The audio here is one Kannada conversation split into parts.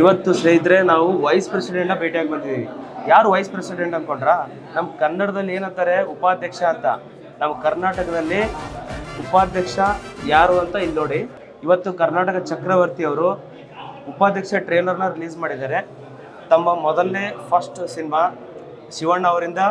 ಇವತ್ತು ಸ್ನೇಹಿತರೆ ನಾವು ವೈಸ್ ಪ್ರೆಸಿಡೆಂಟ್ನ ಭೇಟಿಯಾಗಿ ಬಂದಿದ್ದೀವಿ ಯಾರು ವೈಸ್ ಪ್ರೆಸಿಡೆಂಟ್ ಅನ್ಕೊಂಡ್ರಾ? ನಮ್ಮ ಕನ್ನಡದಲ್ಲಿ ಏನಂತಾರೆ? ಉಪಾಧ್ಯಕ್ಷ ಅಂತ. ನಮ್ಮ ಕರ್ನಾಟಕದಲ್ಲಿ ಉಪಾಧ್ಯಕ್ಷ ಯಾರು ಅಂತ ಇಲ್ಲಿ ನೋಡಿ. ಇವತ್ತು ಕರ್ನಾಟಕ ಚಕ್ರವರ್ತಿ ಅವರು ಉಪಾಧ್ಯಕ್ಷ ಟ್ರೇಲರ್ನ ರಿಲೀಸ್ ಮಾಡಿದ್ದಾರೆ. ತಮ್ಮ ಮೊದಲನೇ ಫಸ್ಟ್ ಸಿನಿಮಾ ಶಿವಣ್ಣ ಅವರಿಂದ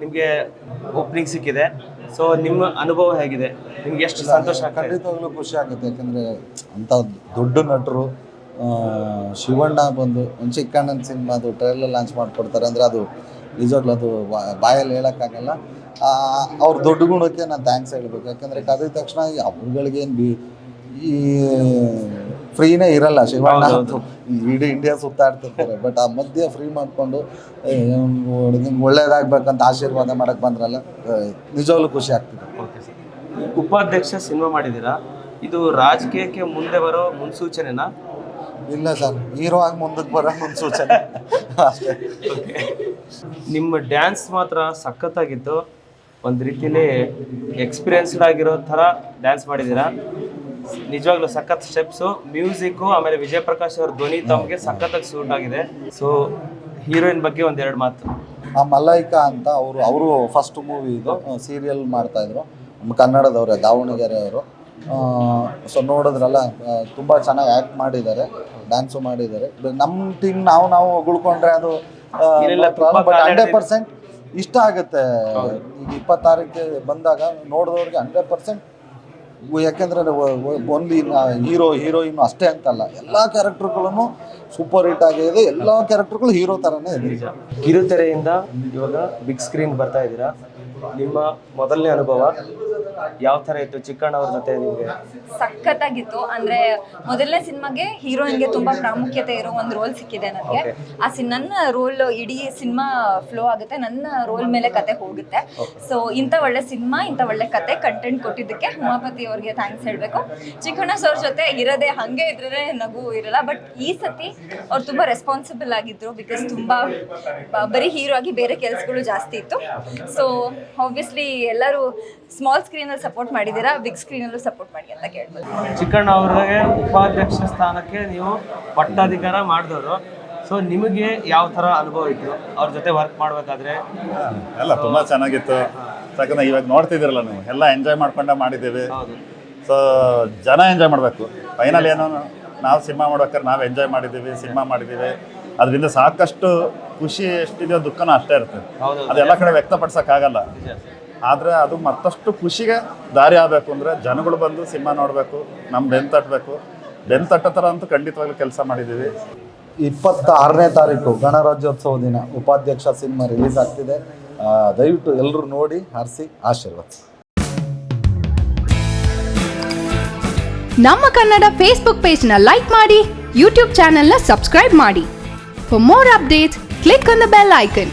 ನಿಮಗೆ ಓಪನಿಂಗ್ ಸಿಕ್ಕಿದೆ. ಸೊ ನಿಮ್ಮ ಅನುಭವ ಹೇಗಿದೆ? ನಿಮ್ಗೆ ಎಷ್ಟು ಸಂತೋಷ ಖಂಡಿತವಾಗ್ಲೂ ಖುಷಿ ಆಗುತ್ತೆ. ಯಾಕಂದರೆ ಅಂಥ ದೊಡ್ಡ ನಟರು ಶಿವಣ್ಣ ಬಂದು ಒಂದು ಚಿಕ್ಕಣ್ಣನ ಸಿನಿಮಾದು ಟ್ರೈಲರ್ ಲಾಂಚ್ ಮಾಡಿಕೊಡ್ತಾರೆ ಅಂದರೆ ಅದು ನಿಜವಾಗ್ಲೂ ಅದು ಬಾಯಲ್ಲಿ ಹೇಳೋಕ್ಕಾಗಲ್ಲ. ಅವ್ರ ದೊಡ್ಡ ಗುಣಕ್ಕೆ ನಾನು ಥ್ಯಾಂಕ್ಸ್ ಹೇಳಬೇಕು. ಯಾಕಂದರೆ ಕರೆದ ತಕ್ಷಣ ಅವ್ರುಗಳಿಗೇನು ಬಿ ಈ ಫ್ರೀನೇ ಇರಲ್ಲ ಶಿವಣ್ಣ. ಇಡೀ ಇಂಡಿಯಾ ಸುತ್ತಾಡ್ತಿರ್ತಾರೆ. ಬಟ್ ಆ ಮಧ್ಯೆ ಫ್ರೀ ಮಾಡಿಕೊಂಡು ನಿಮ್ಗೆ ಒಳ್ಳೇದಾಗಬೇಕಂತ ಆಶೀರ್ವಾದ ಮಾಡಕ್ಕೆ ಬಂದ್ರಲ್ಲ ನಿಜವಾಗ್ಲೂ ಖುಷಿ ಆಗ್ತಿದೆ. ಉಪಾಧ್ಯಕ್ಷ ಸಿನಿಮಾ ಮಾಡಿದ್ದೀರಾ? ಇದು ರಾಜಕೀಯಕ್ಕೆ ಮುಂದೆ ಬರೋ ಮುನ್ಸೂಚನೆನಾ? ಇಲ್ಲ ಸರ್ ಹೀರೋ ಆಗಿ ಮುಂದಕ್ಕೆ ಬರೋ ಒಂದು ಸೂಚನೆ ಅಷ್ಟೇ. ನಿಮ್ಮ ಡ್ಯಾನ್ಸ್ ಮಾತ್ರ ಸಖತ್ತಾಗಿತ್ತು. ಒಂದು ರೀತಿಲಿ ಎಕ್ಸ್ಪೀರಿಯನ್ಸ್ಡ್ ಆಗಿರೋ ಥರ ಡ್ಯಾನ್ಸ್ ಮಾಡಿದ್ದೀರಾ? ನಿಜವಾಗ್ಲೂ ಸಖತ್ ಸ್ಟೆಪ್ಸು ಮ್ಯೂಸಿಕ್ಕು ಆಮೇಲೆ ವಿಜಯ್ ಪ್ರಕಾಶ್ ಅವ್ರ ಧ್ವನಿ ತಮಗೆ ಸಖತ್ತಾಗಿ ಸೂಟ್ ಆಗಿದೆ. ಸೊ ಹೀರೋಯಿನ್ ಬಗ್ಗೆ ಒಂದೆರಡು ಮಾತು. ಆ ಮಲೈಕಾ ಅಂತ ಅವರು ಅವರು ಫಸ್ಟ್ ಮೂವಿ ಇದು ಸೀರಿಯಲ್ ಮಾಡ್ತಾಯಿದ್ರು ನಮ್ಮ ಕನ್ನಡದವರೇ ದಾವಣಗೆರೆ ಅವರು ಸೊ ನೋಡಿದ್ರಲ್ಲ ತುಂಬ ಚೆನ್ನಾಗಿ ಆ್ಯಕ್ಟ್ ಮಾಡಿದ್ದಾರೆ ಡ್ಯಾನ್ಸು ಮಾಡಿದ್ದಾರೆ. ನಮ್ಮ ಟೀಮ್ ನಾವು ನಾವು ಉಳ್ಕೊಂಡ್ರೆ ಅದು ಬಟ್ ಹಂಡ್ರೆಡ್ ಪರ್ಸೆಂಟ್ ಇಷ್ಟ ಆಗುತ್ತೆ. ಈಗ ಇಪ್ಪತ್ತಾರಕ್ಕೆ ಬಂದಾಗ ನೋಡಿದವ್ರಿಗೆ ಹಂಡ್ರೆಡ್ ಪರ್ಸೆಂಟ್ ಯಾಕೆಂದ್ರೆ ಓನ್ಲಿ ಹೀರೋ ಹೀರೋಯಿನ್ ಅಷ್ಟೇ ಅಂತಲ್ಲ. ಎಲ್ಲ ಕ್ಯಾರೆಕ್ಟರ್ಗಳನ್ನು ಸೂಪರ್ ಹಿಟ್ ಆಗಿದೆ. ಎಲ್ಲ ಕ್ಯಾರೆಕ್ಟರ್ಗಳು ಹೀರೋ ಥರನೇ ಇದೆ. ಕಿರುತೆರೆಯಿಂದ ಇವಾಗ ಬಿಗ್ ಸ್ಕ್ರೀನ್ ಬರ್ತಾ ಇದ್ದೀರಾ. ನಿಮ್ಮ ಮೊದಲನೇ ಅನುಭವ? ಯಾವ ಥರ ಇತ್ತು ಚಿಕ್ಕಣ್ಣ ಅವ್ರ ಜೊತೆ ನಿಮಗೆ? ಸಖತ್ತಾಗಿತ್ತು. ಅಂದ್ರೆ ಮೊದಲನೇ ಸಿನಿಮಾಗೆ ಹೀರೋಯಿನ್ಗೆ ತುಂಬಾ ಪ್ರಾಮುಖ್ಯತೆ ಇರೋ ಒಂದು ರೋಲ್ ಸಿಕ್ಕಿದೆ ನನಗೆ. ಆ ಸಿ ನನ್ನ ರೋಲ್ ಇಡೀ ಸಿನಿಮಾ ಫ್ಲೋ ಆಗುತ್ತೆ. ನನ್ನ ರೋಲ್ ಮೇಲೆ ಕತೆ ಹೋಗುತ್ತೆ. ಸೊ ಇಂಥ ಒಳ್ಳೆ ಸಿನಿಮಾ ಇಂಥ ಒಳ್ಳೆ ಕತೆ ಕಂಟೆಂಟ್ ಕೊಟ್ಟಿದ್ದಕ್ಕೆ ಉಮಾಪತಿ ಅವ್ರಿಗೆ ಥ್ಯಾಂಕ್ಸ್ ಹೇಳಬೇಕು. ಚಿಕ್ಕಣ್ಣ ಸರ್ ಜೊತೆ ಇರೋದೇ ಹಂಗೆ ಇದ್ರೆ ನಗು ಇರಲ್ಲ ಬಟ್ ಈ ಸತಿ ಅವ್ರು ತುಂಬಾ ರೆಸ್ಪಾನ್ಸಿಬಲ್ ಆಗಿದ್ರು ಬಿಕಾಸ್ ತುಂಬಾ ಬರೀ ಹೀರೋ ಆಗಿ ಬೇರೆ ಕೆಲಸಗಳು ಜಾಸ್ತಿ ಇತ್ತು. ಸೊ ಆಬ್ವಿಯಸ್ಲಿ ಎಲ್ಲರೂ ಸ್ಮಾಲ್ ಸ್ಕ್ರೀನಲ್ಲಿ ಸಪೋರ್ಟ್ ಮಾಡಿದ್ದೀರಾ ಬಿಗ್ ಸ್ಕ್ರೀನಲ್ಲೂ ಸಪೋರ್ಟ್ ಮಾಡಿ ಅಂತ ಕೇಳ್ಬೋದು. ಚಿಕ್ಕಣ್ಣ ಅವ್ರಿಗೆ ಉಪಾಧ್ಯಕ್ಷ ಸ್ಥಾನಕ್ಕೆ ನೀವು ಪಟ್ಟಾಧಿಕಾರ ಮಾಡಿದವರು. ಸೊ ನಿಮಗೆ ಯಾವ ಥರ ಅನುಭವ ಇತ್ತು? ಅವ್ರ ಜೊತೆ ವರ್ಕ್ ಮಾಡಬೇಕಾದ್ರೆ? ಎಲ್ಲ ತುಂಬಾ ಚೆನ್ನಾಗಿತ್ತು. ಯಾಕಂದ್ರೆ ಇವಾಗ ನೋಡ್ತಿದ್ದೀರಲ್ಲ ನೀವು ಎಲ್ಲ ಎಂಜಾಯ್ ಮಾಡ್ಕೊಂಡ ಮಾಡಿದ್ದೀವಿ. ಹೌದು. ಸೊ ಜನ ಎಂಜಾಯ್ ಮಾಡಬೇಕು. ಫೈನಲ್ ಏನೋ ನಾವು ಸಿನಿಮಾ ಮಾಡ್ಬೇಕಾದ್ರೆ ನಾವು ಎಂಜಾಯ್ ಮಾಡಿದ್ದೀವಿ ಸಿನಿಮಾ ಮಾಡಿದ್ದೀವಿ. ಅದರಿಂದ ಸಾಕಷ್ಟು ಖುಷಿ ಎಷ್ಟಿದೆಯೋ ದುಃಖನೂ ಅಷ್ಟೇ ಇರುತ್ತೆ ಹೌದು ಅದೆಲ್ಲ ಕಡೆ ವ್ಯಕ್ತಪಡ್ಸೋಕ್ಕಾಗಲ್ಲ. ಆದರೆ ಅದು ಮತ್ತಷ್ಟು ಖುಷಿಗೆ ದಾರಿ ಆಗಬೇಕು ಅಂದರೆ ಜನಗಳು ಬಂದು ಸಿನಿಮಾ ನೋಡಬೇಕು ನಮ್ಮ ಬೆನ್ ತಟ್ಟಬೇಕು ಬೆನ್ ತಟ್ಟೋ ಥರ ಅಂತೂ ಖಂಡಿತವಾಗ್ಲೂ ಕೆಲಸ ಮಾಡಿದ್ದೀವಿ. ಇಪ್ಪತ್ತಾರನೇ ತಾರೀಕು ಗಣರಾಜ್ಯೋತ್ಸವ ದಿನ ಉಪಾಧ್ಯಕ್ಷ ಸಿನಿಮಾ ರಿಲೀಸ್ ಆಗ್ತಿದೆ. ದಯವಿಟ್ಟು ಎಲ್ಲರೂ ನೋಡಿ ಹರಿಸಿ ಆಶೀರ್ವಾದ. ನಮ್ಮ ಕನ್ನಡ ಫೇಸ್ಬುಕ್ ಪೇಜ್ನ ಲೈಕ್ ಮಾಡಿ ಯೂಟ್ಯೂಬ್ ಚಾನೆಲ್ನ ಸಬ್ಸ್ಕ್ರೈಬ್ ಮಾಡಿ. For more updates click on the bell icon